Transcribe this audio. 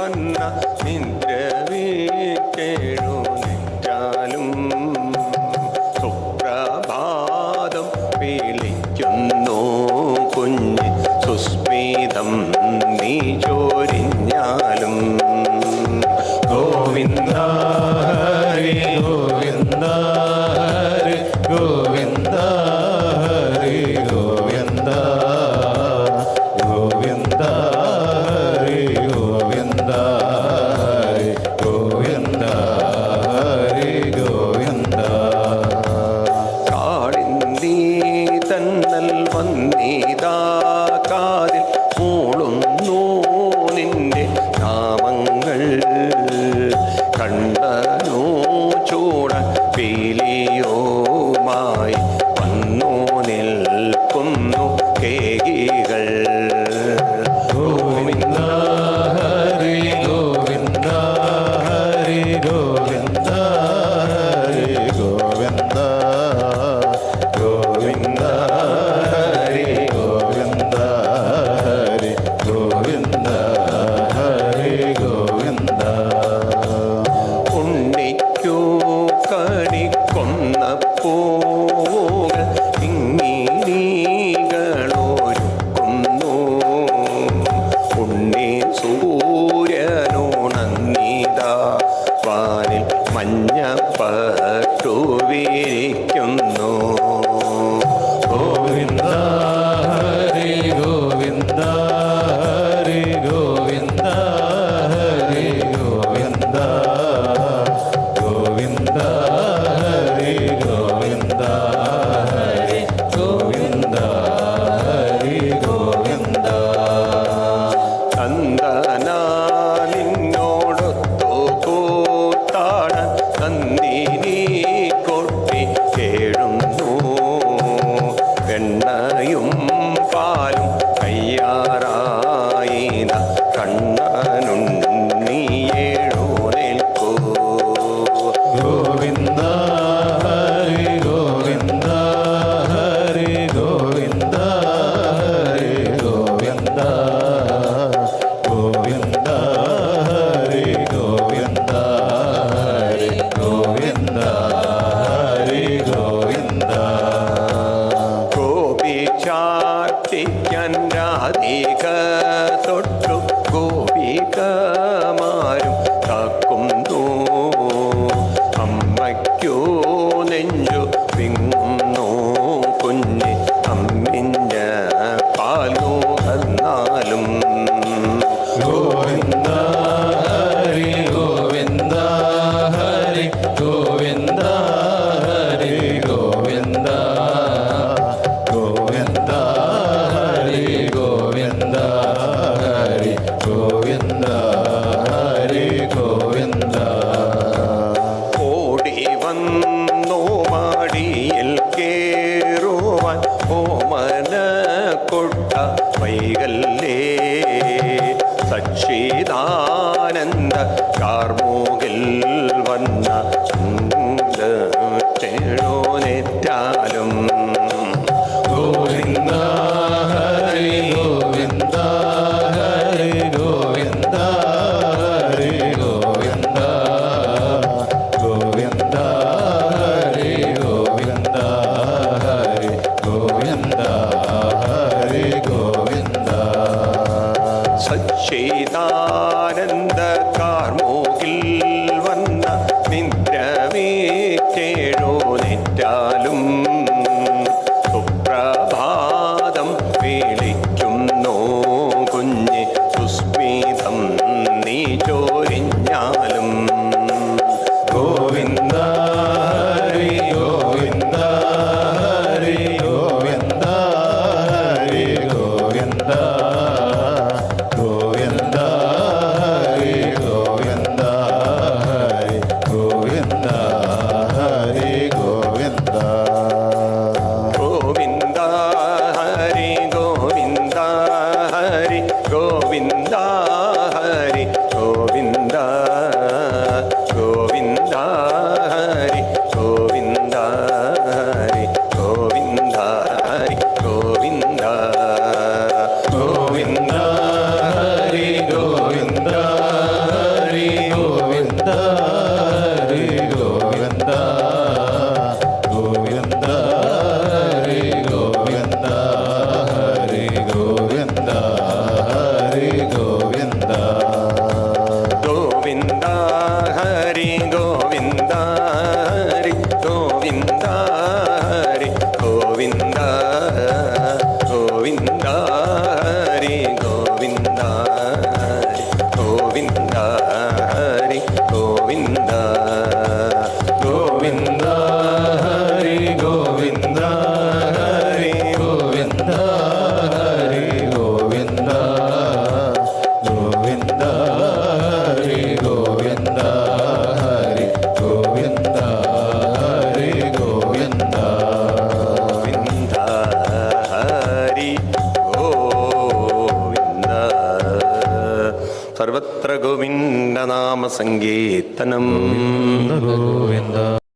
വന്ന നിദ്രവീക്കേഴു നിറ്റാലും സുപ്രഭാതം വിളിക്കുന്നു കുഞ്ഞ് സുസ്മിതം നീ ചോരിഞ്ഞാലും 은 내려 빙 ನಲ್ಲಿ നീ गंगा ராமசங்கீர்த்தனம் கோவிந்தா.